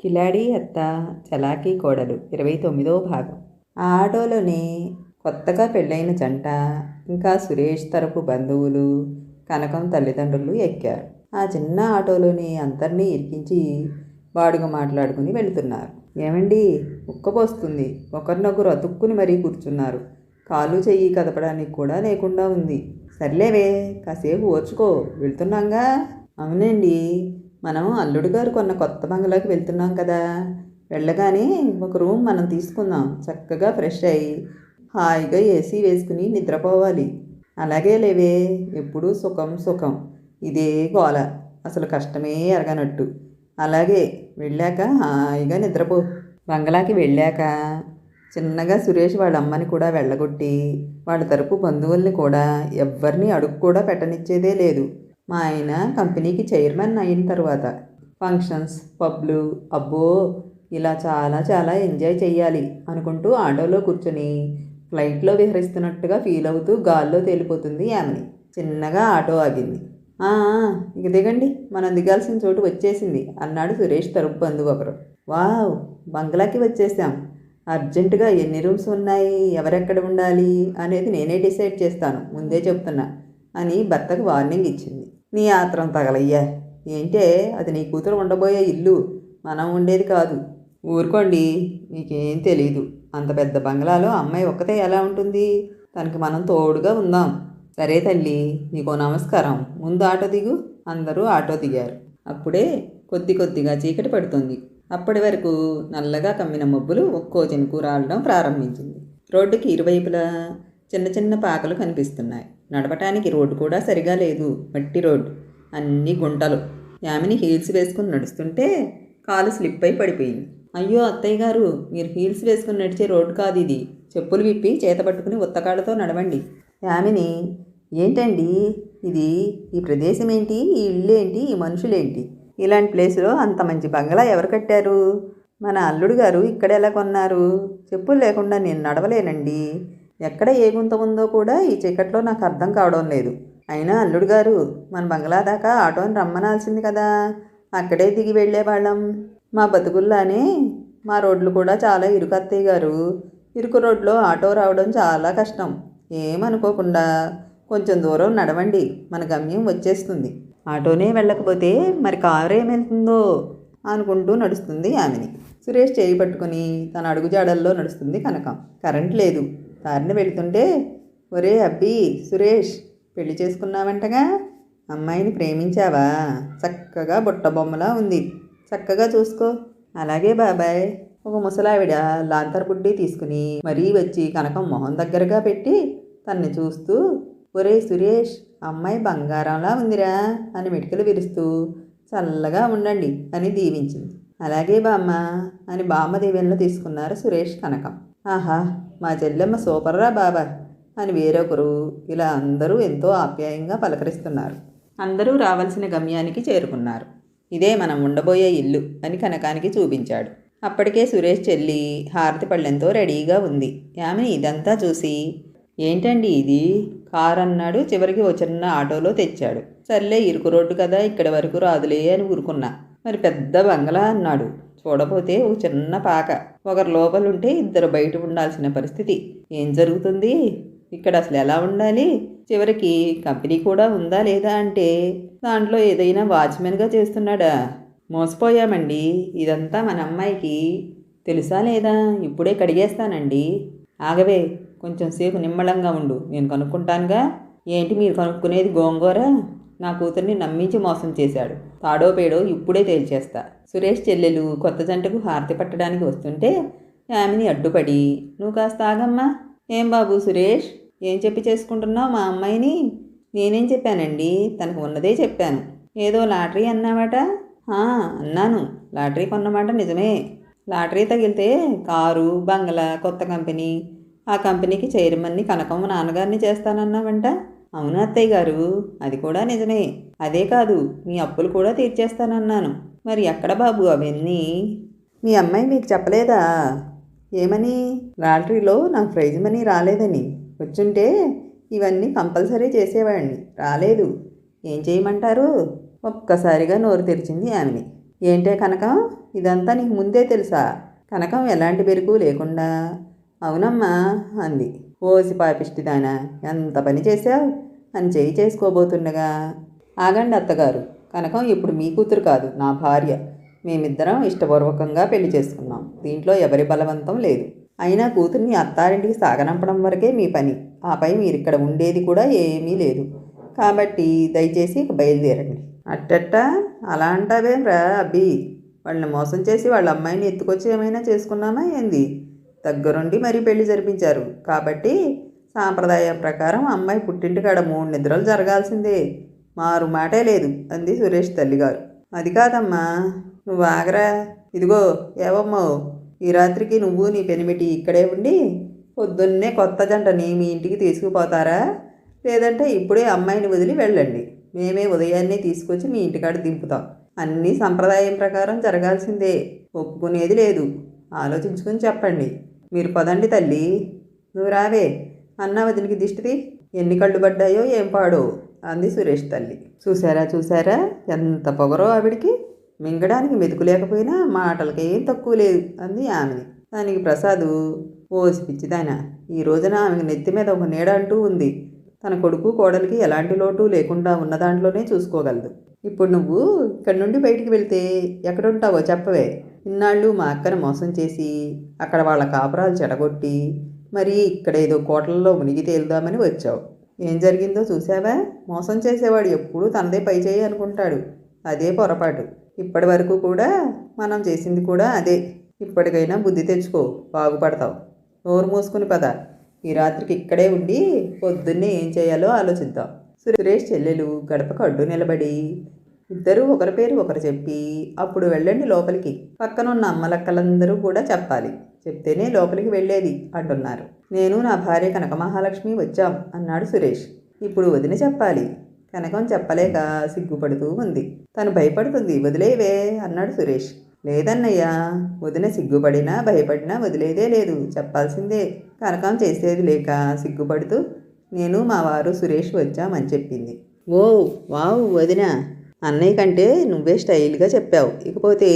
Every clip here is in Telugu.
కిలాడి అత్త చలాకీ కోడలు ఇరవై తొమ్మిదో భాగం. ఆ ఆటోలోనే కొత్తగా పెళ్ళైన జంట ఇంకా సురేష్ తరపు బంధువులు కనకం తల్లిదండ్రులు ఎక్కారు. ఆ చిన్న ఆటోలోని అందరినీ ఇరికించి బాడుగ మాట్లాడుకుని వెళుతున్నారు. ఏమండి ఉక్కపోస్తుంది. ఒకరినొకరు అతుక్కుని మరీ కూర్చున్నారు. కాలు చెయ్యి కదపడానికి కూడా లేకుండా ఉంది. సర్లేవే కాసేపు ఓర్చుకో. వెళ్తున్నాగా? అవునండి. మనం అల్లుడు గారు కొన్న కొత్త బంగ్లాకి వెళ్తున్నాం కదా. వెళ్ళగానే ఒక రూమ్ మనం తీసుకుందాం. చక్కగా ఫ్రెష్ అయ్యి హాయిగా ఏసీ వేసుకుని నిద్రపోవాలి. అలాగే లేవే. ఎప్పుడూ సుఖం సుఖం. ఇదే గోల. అసలు కష్టమే ఎరగనట్టు. అలాగే వెళ్ళాక హాయిగా నిద్రపో. బంగ్లాకి వెళ్ళాక చిన్నగా సురేష్ వాళ్ళ అమ్మని కూడా వెళ్ళగొట్టి వాళ్ళ తరపు బంధువుల్ని కూడా ఎవ్వరిని అడుగు కూడా పెట్టనిచ్చేదే లేదు. మా ఆయన కంపెనీకి చైర్మన్ అయిన తర్వాత ఫంక్షన్స్ పబ్లు అబ్బో ఇలా చాలా చాలా ఎంజాయ్ చేయాలి అనుకుంటూ ఆటోలో కూర్చొని ఫ్లైట్లో విహరిస్తున్నట్టుగా ఫీల్ అవుతూ గాల్లో తేలిపోతుంది ఆమెని చిన్నగా ఆటో ఆగింది. ఇక దిగండి మనం దిగాల్సిన చోటు వచ్చేసింది అన్నాడు సురేష్ తరపు బంధువు ఒకరు. వావ్ బంగ్లాకి వచ్చేసాం. అర్జెంటుగా ఎన్ని రూమ్స్ ఉన్నాయి ఎవరెక్కడ ఉండాలి అనేది నేనే డిసైడ్ చేస్తాను ముందే చెప్తున్నా అని భర్తకు వార్నింగ్ ఇచ్చింది. నీ ఆత్రం తగలయ్యా. ఏంటే? అది నీ కూతురు ఉండబోయే ఇల్లు. మనం ఉండేది కాదు. ఊరుకోండి. మీకేం తెలియదు అంత పెద్ద బంగ్లాలో అమ్మాయి ఒక్కతే ఎలా ఉంటుంది? తనకి మనం తోడుగా ఉందాం. సరే తల్లి నీకో నమస్కారం. ముందు ఆటో దిగు. అందరూ ఆటో దిగారు. అప్పుడే కొద్ది కొద్దిగా చీకటి పడుతుంది. అప్పటి వరకు నల్లగా కమ్మిన మబ్బులు ఒక్కో చినుకు రాలడం ప్రారంభించింది. రోడ్డుకి ఇరువైపులా చిన్న చిన్న పాకలు కనిపిస్తున్నాయి. నడపటానికి రోడ్డు కూడా సరిగా లేదు మట్టి రోడ్డు. అన్ని గుంటలు. యామిని హీల్స్ వేసుకుని నడుస్తుంటే కాలు స్లిప్ అయి పడిపోయింది. అయ్యో అత్తయ్య గారు మీరు హీల్స్ వేసుకుని నడిచే రోడ్డు కాదు ఇది. చెప్పులు విప్పి చేత పట్టుకుని ఉత్తకాళ్ళతో నడవండి. యామిని ఏంటండి ఇది? ఈ ప్రదేశం ఏంటి ఈ ఇల్లు ఏంటి ఈ మనుషులేంటి? ఇలాంటి ప్లేస్లో అంత మంచి బంగ్లా ఎవరు కట్టారు? మన అల్లుడు గారు ఇక్కడ ఎలా కొన్నారు? చెప్పులు లేకుండా నేను నడవలేనండి. ఎక్కడ ఏ గుంత ఉందో కూడా ఈ చీకట్లో నాకు అర్థం కావడం లేదు. అయినా అల్లుడు గారు మన బంగ్లా దాకా ఆటోని రమ్మనాల్సింది కదా. అక్కడే దిగి వెళ్ళేవాళ్ళం మా బతుకుల్లానే మా రోడ్లు కూడా చాలా ఇరుకు అత్తయ్య గారు. ఇరుకు రోడ్లో ఆటో రావడం చాలా కష్టం. ఏమనుకోకుండా కొంచెం దూరం నడవండి. మన గమ్యం వచ్చేస్తుంది. ఆటోనే వెళ్ళకపోతే మరి కారు ఏమెళ్తుందో అనుకుంటూ నడుస్తుంది ఆమెని. సురేష్ చేయి పట్టుకుని తన అడుగుజాడల్లో నడుస్తుంది కనకం. కరెంట్ లేదు. దారిని వెళుతుంటే ఒరే అబ్బి సురేష్ పెళ్ళి చేసుకున్నావంటగా? అమ్మాయిని ప్రేమించావా? చక్కగా బుట్ట బొమ్మలా ఉంది. చక్కగా చూసుకో. అలాగే బాబాయ్. ఒక ముసలావిడ లాంతర్ బుడ్డి తీసుకుని మరీ వచ్చి కనకం మొహం దగ్గరగా పెట్టి తన్ని చూస్తూ ఒరే సురేష్ అమ్మాయి బంగారంలా ఉందిరా అని మెటికలు విరుస్తూ చల్లగా ఉండండి అని దీవించింది. అలాగే బామ్మ అని బామ్మ దేవెళ్ళు తీసుకున్నారు సురేష్ కనకం. ఆహా మా చెల్లెమ్మ సూపర్రా బాబా అని వేరొకరు ఇలా అందరూ ఎంతో ఆప్యాయంగా పలకరిస్తున్నారు. అందరూ రావాల్సిన గమ్యానికి చేరుకున్నారు. ఇదే మనం ఉండబోయే ఇల్లు అని కనకానికి చూపించాడు. అప్పటికే సురేష్ చెల్లి హారతి పళ్ళెంతో రెడీగా ఉంది. ఆమె ఇదంతా చూసి ఏంటండి ఇది? కార్ అన్నాడు చివరికి వచ్చిన ఆటోలో తెచ్చాడు. సర్లే ఇరుకు రోడ్డు కదా ఇక్కడి వరకు రాదులే అని ఊరుకున్నా. మరి పెద్ద బంగ్లా అన్నాడు. చూడపోతే ఒక చిన్న పాక. ఒకరు లోపలుంటే ఇద్దరు బయట ఉండాల్సిన పరిస్థితి. ఏం జరుగుతుంది? ఇక్కడ అసలు ఎలా ఉండాలి? చివరికి కంపెనీ కూడా ఉందా లేదా అంటే దాంట్లో ఏదైనా వాచ్మెన్గా చేస్తున్నాడా? మోసపోయామండి. ఇదంతా మన అమ్మాయికి తెలుసా లేదా? ఇప్పుడే కడిగేస్తానండి. ఆగవే కొంచెం సేపు నిమ్మళంగా ఉండు. నేను కనుక్కుంటానుగా. ఏంటి మీరు కనుక్కునేది గోంగూర? నా కూతుర్ని నమ్మించి మోసం చేశాడు. తాడో పేడో ఇప్పుడే తేల్చేస్తా. సురేష్ చెల్లెలు కొత్త జంటకు హారతి పట్టడానికి వస్తుంటే ఆమెని అడ్డుపడి నువ్వు కాస్త ఆగమ్మా. ఏం బాబు సురేష్? ఏం చెప్పి చేసుకుంటున్నావు మా అమ్మాయిని? నేనేం చెప్పానండి? తనకు ఉన్నదే చెప్పాను. ఏదో లాటరీ అన్నావట? అన్నాను. లాటరీ కొన్నమాట నిజమే. లాటరీ తగిలితే కారు బంగ్లా కొత్త కంపెనీ ఆ కంపెనీకి చైర్మన్ని కనకమ్మ నాన్నగారిని చేస్తానన్నావంట. అవును అత్తయ్య గారు? అది కూడా నిజమే. అదే కాదు మీ అప్పులు కూడా తీర్చేస్తానన్నాను. మరి ఎక్కడ బాబు అవన్నీ? మీ అమ్మాయి మీకు చెప్పలేదా? ఏమని? లాటరీలో నాకు ప్రైజ్ మనీ రాలేదని. వచ్చుంటే ఇవన్నీ కంపల్సరీ చేసేవాడిని. రాలేదు. ఏం చేయమంటారు? ఒక్కసారిగా నోరు తెరిచింది ఆమెని. ఏంటే కనకం? ఇదంతా నీకు ముందే తెలుసా? కనకం ఎలాంటి బెరుకు లేకుండా. అవునమ్మా అంది. ఓసి పాపిష్టిదానా ఎంత పని చేశావు? అని చేయి చేసుకోబోతుండగా ఆగండి అత్తగారు కనకం ఇప్పుడు మీ కూతురు కాదు నా భార్య. మేమిద్దరం ఇష్టపూర్వకంగా పెళ్ళి చేసుకున్నాం. దీంట్లో ఎవరి బలవంతం లేదు. అయినా కూతుర్ని అత్తారింటికి సాగనంపడం వరకే మీ పని. ఆపై మీరిక్కడ ఉండేది కూడా ఏమీ లేదు. కాబట్టి దయచేసి ఇక బయలుదేరండి. అట్టట్ట? అలా అంటావేం రా అబ్బి? వాళ్ళని మోసం చేసి వాళ్ళ అమ్మాయిని ఎత్తుకొచ్చి ఏమైనా చేసుకున్నామా ఏంది? దగ్గరుండి మరీ పెళ్ళి జరిపించారు. కాబట్టి సాంప్రదాయం ప్రకారం అమ్మాయి పుట్టింటికాడ మూడు నిద్రలు జరగాల్సిందే. మారు మాటే లేదు అంది సురేష్ తల్లిగారు. అది కాదమ్మా నువ్వు ఆగరా. ఇదిగో ఏవమ్మో ఈ రాత్రికి నువ్వు నీ పెనిమిటి ఇక్కడే ఉండి పొద్దున్నే కొత్త జంటని మీ ఇంటికి తీసుకుపోతారా? లేదంటే ఇప్పుడే అమ్మాయిని వదిలి వెళ్ళండి. మేమే ఉదయాన్నే తీసుకొచ్చి మీ ఇంటికాడ దింపుతాం. అన్నీ సంప్రదాయం ప్రకారం జరగాల్సిందే. ఒప్పుకునేది లేదు. ఆలోచించుకుని చెప్పండి. మీరు పదండి తల్లి. నువ్వు రావే. అన్న వదినికి దిష్టిది. ఎన్ని కళ్ళు పడ్డాయో ఏం పాడో అంది సురేష్ తల్లి. చూసారా చూసారా ఎంత పొగరో ఆవిడికి. మింగడానికి మెతుకు లేకపోయినా మాటలకి ఏం తక్కువ లేదు అంది ఆమెని దానికి ప్రసాదు ఓసి పిచ్చిదానా ఈ రోజున ఆమెకు నెత్తి మీద ఒక నీడ అంటూ ఉంది. తన కొడుకు కోడలికి ఎలాంటి లోటు లేకుండా ఉన్న దాంట్లోనే చూసుకోగలదు. ఇప్పుడు నువ్వు ఇక్కడి నుండి బయటికి వెళ్తే ఎక్కడుంటావో చెప్పవే. ఇన్నాళ్ళు మా అక్కను మోసం చేసి అక్కడ వాళ్ళ కాపురాలు చెడగొట్టి మరి ఇక్కడ ఏదో కోటల్లో మునిగి తేలుదామని వచ్చావు. ఏం జరిగిందో చూసావా మోసం చేసేవాడు ఎప్పుడూ తనదే పై చేయి అనుకుంటాడు. అదే పొరపాటు. ఇప్పటి వరకు కూడా మనం చేసింది కూడా అదే. ఇప్పటికైనా బుద్ధి తెచ్చుకో బాగుపడతావు. నోరు మూసుకుని పద. ఈ రాత్రికి ఇక్కడే ఉండి పొద్దున్నే ఏం చేయాలో ఆలోచిద్దాం. సురేష్ చెల్లెలు గడపకు అడ్డు నిలబడి ఇద్దరూ ఒకరి పేరు ఒకరు చెప్పి అప్పుడు వెళ్ళండి లోపలికి. పక్కనున్న అమ్మలక్కలందరూ కూడా చెప్పాలి. చెప్తేనే లోపలికి వెళ్ళేది అంటున్నారు. నేను నా భార్య కనక మహాలక్ష్మి వచ్చాం అన్నాడు సురేష్. ఇప్పుడు వదిన చెప్పాలి. కనకం చెప్పలేక సిగ్గుపడుతూ ఉంది. తను భయపడుతుంది వదిలేవే అన్నాడు సురేష్. లేదన్నయ్యా వదిన సిగ్గుపడినా భయపడినా వదిలేదే లేదు. చెప్పాల్సిందే. కనకం చేసేది లేక సిగ్గుపడుతూ నేను మా వారు సురేష్ వచ్చామని చెప్పింది. ఓ వావ్ వదిన. అన్నయ్య కంటే నువ్వే స్టైల్గా చెప్పావు. ఇకపోతే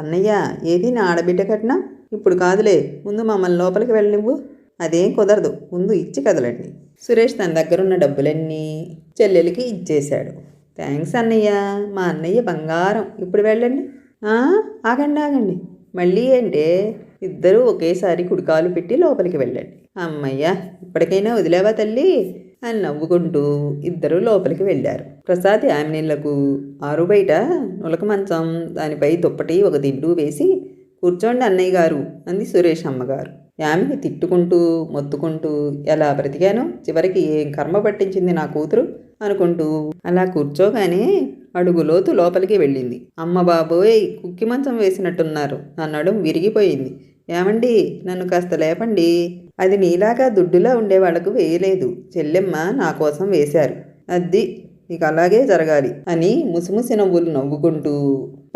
అన్నయ్య ఏది నా ఆడబిడ్డ కట్నం? ఇప్పుడు కాదులే ముందు మమ్మల్ని లోపలికి వెళ్ళివ్వు అదేం కుదరదు ముందు ఇచ్చి కదలండి. సురేష్ తన దగ్గరున్న డబ్బులన్నీ చెల్లెలికి ఇచ్చేశాడు. థ్యాంక్స్ అన్నయ్య మా అన్నయ్య బంగారం. ఇప్పుడు వెళ్ళండి. ఆగండి ఆగండి. మళ్ళీ ఏంటే ఇద్దరూ ఒకేసారి కుడికాలు పెట్టి లోపలికి వెళ్ళండి. అమ్మయ్య ఇప్పటికైనా వదిలేవా తల్లి? అని నవ్వుకుంటూ ఇద్దరూ లోపలికి వెళ్ళారు. ప్రసాద్ యామినీళ్ళకు ఆరు బయట నులక మంచం దానిపై దుప్పటి ఒక దిండు వేసి కూర్చోండి అన్నయ్య గారు అంది సురేష్ అమ్మగారు. యామిని తిట్టుకుంటూ మొత్తుకుంటూ ఎలా బ్రతికానో? చివరికి ఏం కర్మ పట్టించింది నా కూతురు? అనుకుంటూ అలా కూర్చోగానే అడుగులోతు లోపలికి వెళ్ళింది. అమ్మ బాబోయ్ కుక్కి మంచం వేసినట్టున్నారు. నా నడుం విరిగిపోయింది. ఏమండి? నన్ను కాస్త లేపండి. అది నీలాగా దుడ్డులా ఉండే వాళ్ళకు వేయలేదు. చెల్లెమ్మ నా కోసం వేశారు. అద్ది నీకు అలాగే జరగాలి అని ముసిముసి నవ్వులు నవ్వుకుంటూ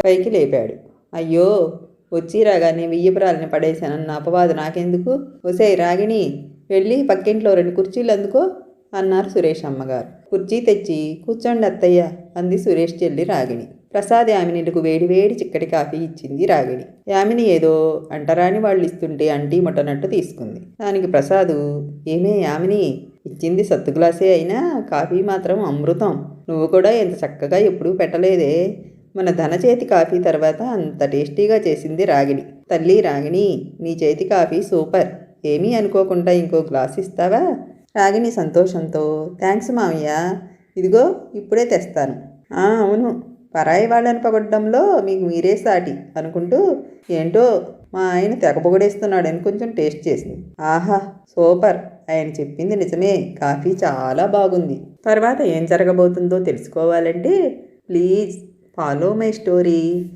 పైకి లేపాడు. అయ్యో వచ్చి రాగానే వెయ్యపురాలని పడేశానన్న అపవాదు నాకెందుకు? ఒసే రాగిణి వెళ్ళి పక్కింట్లో రెండు కుర్చీలు అందుకో అన్నారు సురేష్ అమ్మగారు. కుర్చీ తెచ్చి కూర్చోండి అత్తయ్య అంది సురేష్ చెల్లి రాగిణి. ప్రసాద్ యామినిలకు వేడి వేడి చిక్కటి కాఫీ ఇచ్చింది రాగిణి. యామిని ఏదో అంటరాని వాళ్ళు ఇస్తుంటే అంటీ ముట్టనట్టు తీసుకుంది. దానికి ప్రసాదు ఏమే యామిని? ఇచ్చింది సత్తు గ్లాసే అయినా కాఫీ మాత్రం అమృతం. నువ్వు కూడా ఎంత చక్కగా ఎప్పుడూ పెట్టలేదే. మన ధన చేతి కాఫీ తర్వాత అంత టేస్టీగా చేసింది రాగిణి. తల్లి రాగిణి నీ చేతి కాఫీ సూపర్. ఏమీ అనుకోకుండా ఇంకో గ్లాస్ ఇస్తావా? రాగిణి సంతోషంతో థ్యాంక్స్ మామయ్య. ఇదిగో ఇప్పుడే తెస్తాను. అవును. పరాయి వాళ్ళని పొగడ్డంలో మీకు మీరే సాటి అనుకుంటూ ఏంటో మా ఆయన తెగ పొగడేస్తున్నాడని కొంచెం టేస్ట్ చేసింది. ఆహా సూపర్. ఆయన చెప్పింది నిజమే. కాఫీ చాలా బాగుంది. తర్వాత ఏం జరగబోతుందో తెలుసుకోవాలంటే ప్లీజ్ ఫాలో మై స్టోరీ.